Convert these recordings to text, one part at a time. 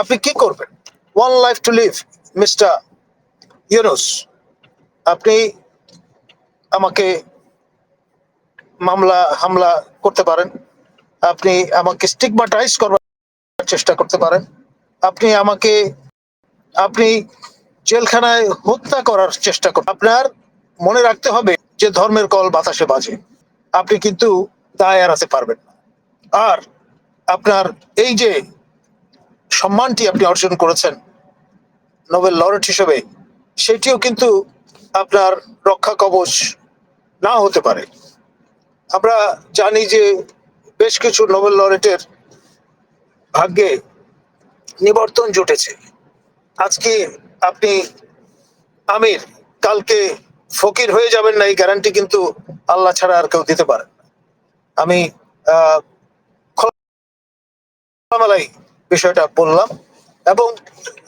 আপনি কি করবেন? One life to live mister Yunus আপনি আমাকে মামলা, হামলা করতে পারেন। আপনি আমাকে স্টিগমাটাইজ করবার চেষ্টা করতে পারেন। আপনি আমাকে, আপনি জেলখানায় হত্যা করার চেষ্টা করেন আপনার মনে রাখতে হবে যে ধর্মের কল বাতাসে বাজে। আপনি কিন্তু তা এড়াতে পারবেন আর আপনার এই যে সম্মানটি আপনি অর্জন করেছেন নোবেল লরেট হিসেবে সেটিও কিন্তু আপনার রক্ষা কবচ না হতে পারে। আমরা জানি যে বেশ কিছু নোবেল লরেটের ভাগ্যে নিবর্তন জুটেছে। আজকে আপনি আমির কালকে ফকির হয়ে যাবেন না এই গ্যারান্টি কিন্তু আল্লাহ ছাড়া আর কেউ দিতে পারেন আমি আহ, বিষয়টা বললাম এবং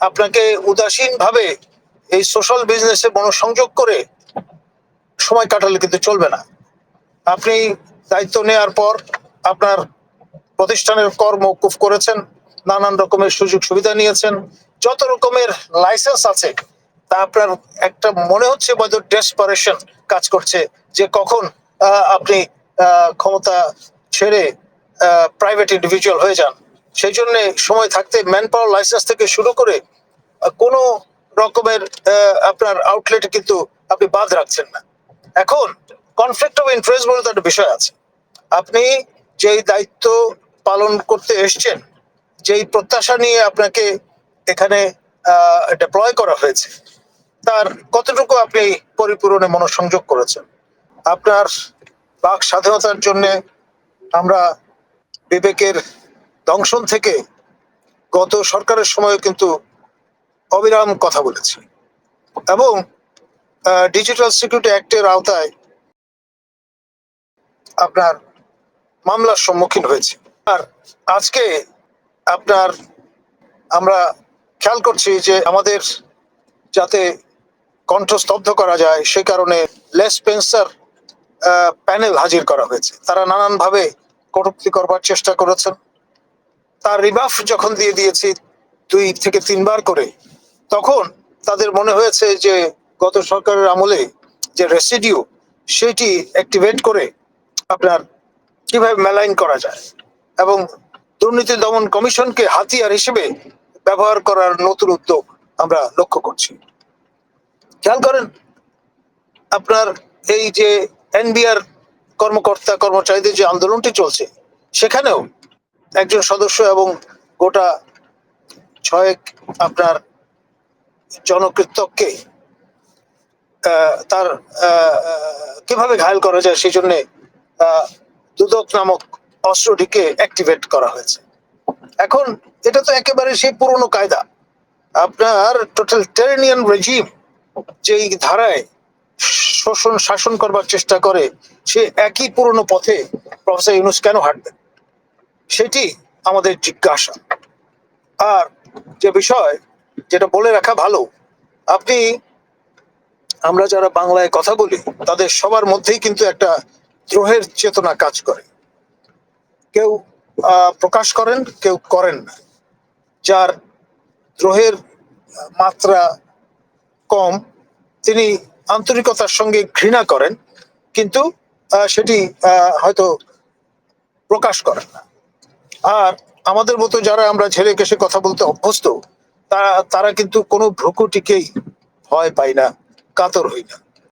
আপনাকে উদাসীন ভাবে এই সোশ্যাল বিজনেসে মনোসংযোগ করে সময় কাটালে কিন্তু চলবে না। আপনি দায়িত্ব নেওয়ার পর আপনার প্রতিষ্ঠানের কর মৌকুফ করেছেন, নানান রকমের সুযোগ সুবিধা নিয়েছেন, যত রকমের লাইসেন্স আছে, তা আপনার একটা মনে হচ্ছে হয়তো ডেসপারেশন কাজ করছে যে কখন আপনি ক্ষমতা ছেড়ে প্রাইভেট ইন্ডিভিজুয়াল হয়ে যান। সেই জন্য সময় থাকতে ম্যান পাওয়ার লাইসেন্স থেকে শুরু করে কোনো রকমের আপনার আউটলেট কিন্তু আপনি বাদ রাখছেন না। এখন কনফ্লিক্ট অফ ইন্টারেস্ট বলে তো একটা বিষয় আছে। আপনি যেই দায়িত্ব পালন করতে এসছেন, যেই প্রত্যাশা নিয়ে আপনাকে এখানে ডেপ্লয় করা হয়েছে, তার কতটুকু আপনি পরিপূরণে মনোসংযোগ করেছেন? আপনার বাক স্বাধীনতার জন্য আমরা বিবেকের দংশন থেকে গত সরকারের সময় কিন্তু অবিরাম কথা বলেছি। এবং ডিজিটাল সিকিউরিটি অ্যাক্টের আওতায় আপনার মামলার সম্মুখীন হয়েছে। আর আজকে আপনার আমরা খেয়াল করছি যে আমাদের যাতে কণ্ঠস্তব্ধ করা যায়, সে কারণে লেস পেন্সার প্যানেল হাজির করা হয়েছে। তারা নানানভাবে কটূক্তি করবার চেষ্টা করেছেন। তার রিবাফ যখন দিয়ে দিয়েছি দুই থেকে তিনবার করে, তখন তাদের মনে হয়েছে যে গত সরকারের আমলে যে রেসিডিউ সেটি অ্যাক্টিভেট করে আপনার কীভাবে মেলাইন করা যায় এবং দুর্নীতি দমন কমিশনকে হাতিয়ার হিসেবে ব্যবহার করার নতুন উদ্যোগ আমরা লক্ষ্য করছি। খেয়াল করেন, আপনার এই যে এনবিআর কর্মকর্তা কর্মচারীদের যে আন্দোলনটি চলছে, সেখানেও একজন সদস্য এবং গোটা ছয়েক আপনার জনকৃতককে তার কীভাবে ঘায়ল করা যায় সেই জন্য দুদক নামক অস্ত্রটিকে অ্যাক্টিভেট করা হয়েছে। এখন এটা তো একেবারে সেই পুরনো কায়দা। আপনার টোটাল টেরেনিয়ান রেজিম যেই ধারায় শোষণ শাসন করবার চেষ্টা করে, সে একই পুরনো পথে প্রফেসর ইউনুস কেন হাঁটবেন? সেটি আমাদের জিজ্ঞাসা। আর যে বিষয় যেটা বলে রাখা ভালো, আপনি, আমরা যারা বাংলায় কথা বলি, তাদের সবার মধ্যেই কিন্তু একটা দ্রোহের চেতনা কাজ করে। কেউ প্রকাশ করেন, কেউ করেন না। যার দ্রোহের মাত্রা কম, তিনি আন্তরিকতার সঙ্গে ঘৃণা করেন, কিন্তু সেটি হয়তো প্রকাশ করেন না। আর আমাদের মতো যারা আমরা ঝেড়ে কেসে কথা বলতে অভ্যস্ত, তারা তারা কিন্তু কোনো ভ্রুকুটিকেই ভয় পাই না, কাতর হই না।